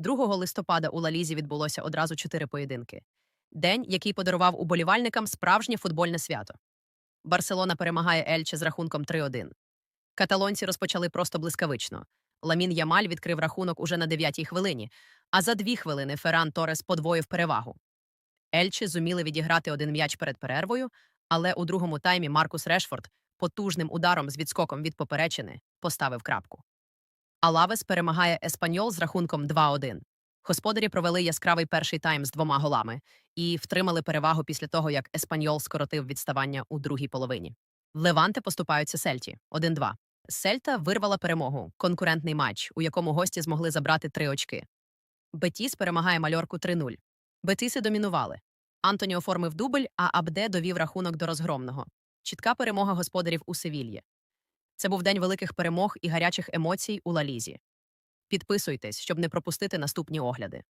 2 листопада у Лалізі відбулося одразу чотири поєдинки. День, який подарував уболівальникам справжнє футбольне свято. Барселона перемагає Ельче з рахунком 3-1. Каталонці розпочали просто блискавично. Ламін Ямаль відкрив рахунок уже на 9-й хвилині, а за дві хвилини Ферран Торес подвоїв перевагу. Ельче зуміли відіграти один м'яч перед перервою, але у другому таймі Маркус Решфорд потужним ударом з відскоком від поперечини поставив крапку. Алавес перемагає Еспаньол з рахунком 2-1. Господарі провели яскравий перший тайм з двома голами і втримали перевагу після того, як Еспаньол скоротив відставання у другій половині. Леванте поступаються Сельті 1-2. Сельта вирвала перемогу, конкурентний матч, у якому гості змогли забрати три очки. Бетіс перемагає мальорку 3-0. Бетіси домінували. Антоні оформив дубль, а Абде довів рахунок до розгромного. Чітка перемога господарів у Севільї. Це був день великих перемог і гарячих емоцій у Лалізі. Підписуйтесь, щоб не пропустити наступні огляди.